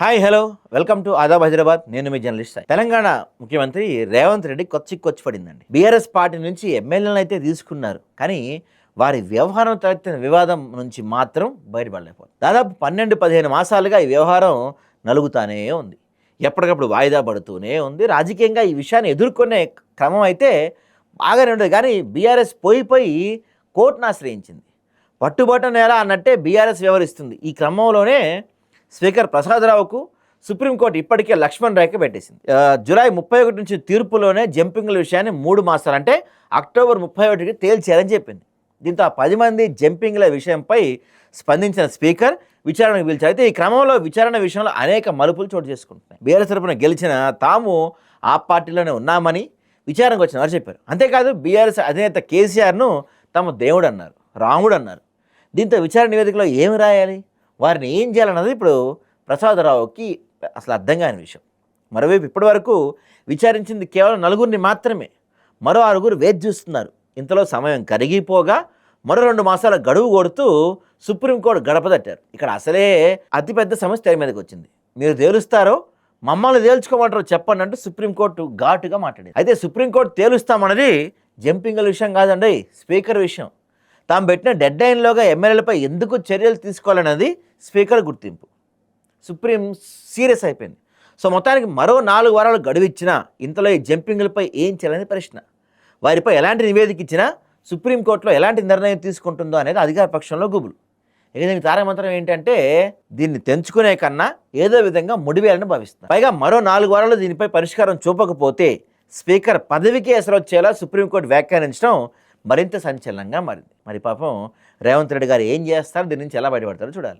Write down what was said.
Hi hello welcome to Aadab Hyderabad నేను మీ journalist Telangana ముఖ్యమంత్రి రేవంత్ రెడ్డి కొచ్చికొచ్చి పడిందండి. బీఆర్ఎస్ పార్టీ నుంచి ఎమ్మెల్యేలను అయితే తీసుకున్నారు. కానీ వారి వ్యవహారం తలెత్తిన వివాదం నుంచి మాత్రం బయటపడలేకపోతుంది దాదాపు పన్నెండు పదిహేను మాసాలుగా ఈ వ్యవహారం నలుగుతానే ఉంది. ఎప్పటికప్పుడు వాయిదా పడుతూనే ఉంది. రాజకీయంగా ఈ విషయాన్ని ఎదుర్కొనే క్రమం అయితే బాగానే ఉండదు. కానీ బీఆర్ఎస్ పోయి పోయి కోర్టును ఆశ్రయించింది. పట్టుబట్టను ఎలా అన్నట్టే బీఆర్ఎస్ వ్యవహరిస్తుంది. ఈ క్రమంలోనే స్పీకర్ ప్రసాదరావుకు సుప్రీంకోర్టు ఇప్పటికే లక్ష్మణ్ రేఖ పెట్టేసింది. జులై జూలై ముప్పై ఒకటి నుంచి తీర్పులోనే జంపింగ్ల విషయాన్ని మూడు మాసాలు అంటే అక్టోబర్ ముప్పై ఒకటికి తేల్చేయాలని చెప్పింది. దీంతో ఆ పది మంది జంపింగ్ల విషయంపై స్పందించిన స్పీకర్ విచారణకు పిలిచారు. అయితే ఈ క్రమంలో విచారణ విషయంలో అనేక మలుపులు చోటు చేసుకుంటున్నాయి. బీఆర్ఎస్ తరపున గెలిచిన తాము ఆ పార్టీలోనే ఉన్నామని విచారణకు వచ్చిన వారు చెప్పారు. అంతేకాదు బీఆర్ఎస్ అధినేత కేసీఆర్ను తమ దేవుడు అన్నారు రాముడు అన్నారు దీంతో విచారణ నివేదికలో ఏమి రాయాలి? వారిని ఏం చేయాలన్నది ఇప్పుడు ప్రసాదరావుకి అసలు అర్థం కాని విషయం. మరోవైపు ఇప్పటివరకు విచారించింది కేవలం నలుగురిని మాత్రమే. మరో ఆరుగురు వేచి చూస్తున్నారు. ఇంతలో సమయం కరిగిపోగా మరో రెండు మాసాల గడువు కొడుతూ సుప్రీంకోర్టు గడప తట్టారు. ఇక్కడ అసలే అతిపెద్ద సమస్య తెర మీదకి వచ్చింది. మీరు తేలుస్తారో మమ్మల్ని తేల్చుకోమంటారో చెప్పండి అంటూ సుప్రీంకోర్టు ఘాటుగా మాట్లాడింది అయితే సుప్రీంకోర్టు తేలుస్తామన్నది జంపింగ్ల విషయం కాదండి స్పీకర్ విషయం. తాము పెట్టిన డెడ్ లైన్లోగా ఎమ్మెల్యేలపై ఎందుకు చర్యలు తీసుకోవాలన్నది స్పీకర్ గుర్తింపు. సుప్రీం సీరియస్ అయిపోయింది. సో మొత్తానికి మరో నాలుగు వారాలు గడువిచ్చినా ఇంతలో ఈ జంపింగ్లపై ఏం చేయాలని ప్రశ్న. వారిపై ఎలాంటి నివేదిక ఇచ్చినా సుప్రీంకోర్టులో ఎలాంటి నిర్ణయం తీసుకుంటుందో అనేది అధికార పక్షంలో గుబులు. ఇక దీనికి తారమంత్రం ఏంటంటే దీన్ని తెంచుకునే కన్నా ఏదో విధంగా ముడివేయాలని భావిస్తున్నారు. పైగా మరో నాలుగు వారాలు దీనిపై పరిష్కారం చూపకపోతే స్పీకర్ పదవికి ఎసరొచ్చేలా సుప్రీంకోర్టు వ్యాఖ్యానించడం మరింత సంచలనంగా మారింది. మరి పాపం రేవంత్ రెడ్డి గారు ఏం చేస్తారు? దీని నుంచి ఎలా బయటపడతారో చూడాలి.